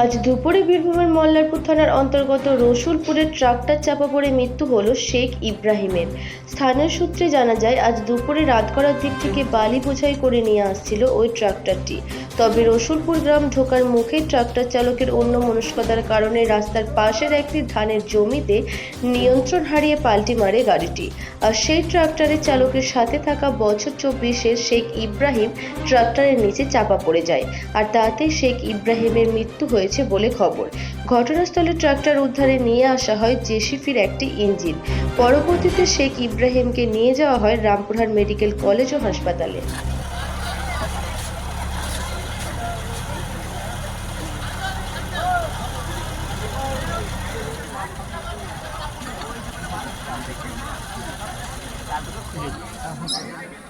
আজ দুপুরে বীরভূমের মল্লারপুর থানার অন্তর্গত রসুলপুরের ট্রাক্টর চাপা পড়ে মৃত্যু হল শেখ ইব্রাহিমের। স্থানীয় সূত্রে জানা যায়, আজ দুপুরে রাত করার দিক থেকে বালি বোঝাই করে নিয়ে আসছিল ওই ট্রাক্টরটি। তবে রসুলপুর গ্রাম ঢোকার মুখে ট্রাক্টর চালকের অন্য মনস্কতার কারণে রাস্তার পাশের একটি ধানের জমিতে নিয়ন্ত্রণ হারিয়ে পাল্টি মারে গাড়িটি। আর সেই ট্রাক্টরের চালকের সাথে থাকা বছর চব্বিশের শেখ ইব্রাহিম ট্রাক্টরের নিচে চাপা পড়ে যায়। আর তাতে শেখ ইব্রাহিমের মৃত্যু হয়েছে। বলে খবর। ঘটনাস্থলে ট্রাক্টর উদ্ধারে নিয়ে আসা হয় জেসিফির একটি ইঞ্জিন। পরবর্তীতে শেখ ইব্রাহিমকে নিয়ে যাওয়া হয় রামপুরহাট মেডিকেল কলেজ ও হাসপাতালে। তুমি আগে